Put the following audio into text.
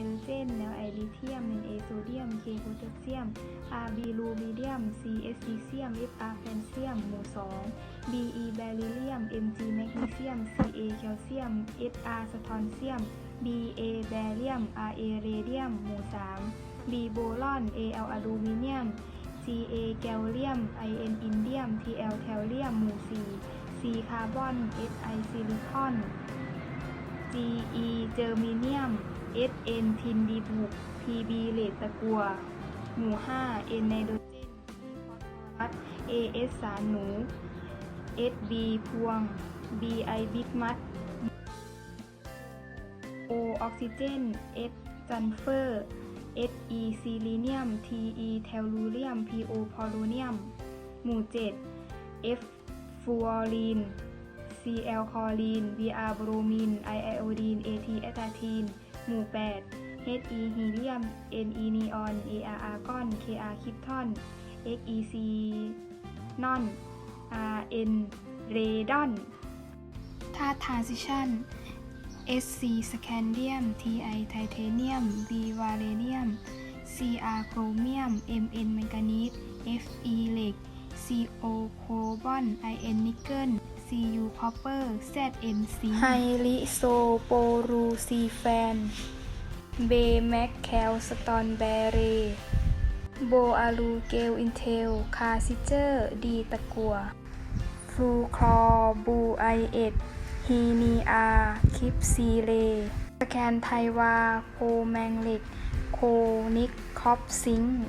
โดรเจน แนวไอลิเทียมเนนเอโซเดียมเคโพแทสเซียม RB ลูมิเดียม C เอสซีเซียม FR แคลเซียม หมู่ 2 BE แบริเลียม MG แมกนีเซียม CA แคลเซียม SR สะทอนเซียม BA แบเรียม RA เรเดียม หมู่ 3 B โบรอน AL อะลูมิเนียม CA แกลเลียม IN อินเดียม TL แทลเลียม หมู่ 4 C คาร์บอน SI ซิลิคอน GE เจอร์มิเนียม SN ทินดีบุก PB เลดตะกัว หมู่5 N ไนโตรเจน P ฟอสฟอรัส AS สารหนู SB พวง BI บิ๊กมัด O ออกซิเจน S ซัลเฟอร์ SE ซิลิเนียม TE เทลลูเรียม PO พอลูเนียม หมู่ 7 F ฟูออรีน Cl คอลีน Br บรูมิน I ไอโอดีน At แอตาทีน หมู่ 8 He ฮีเลียม Ne นีออน Ar อาร์กอน Kr คริปทอน Xec นอน Rn เรดอนธาตุทรานซิชัน Sc สแคนเดียม Ti ไทเทเนียม V วาเลเนียม Cr โครเมียม Mn แมงกานีส Fe เหล็ก CO โครบอน In นิกเกิล Cu คอปเปอร์ Zmc ไฮลิโซโปรูซีแฟน เบแมคแคลสตอนแบเร โบอาลูเกลอินเทล คาซิเจอร์ ดีตะกัว ฟลูคลอบูไอเอ็ดฮีนีอาคลิปซีเลสแคนไทวา โพแมงเหล็ก โคนิกคอปซิงค์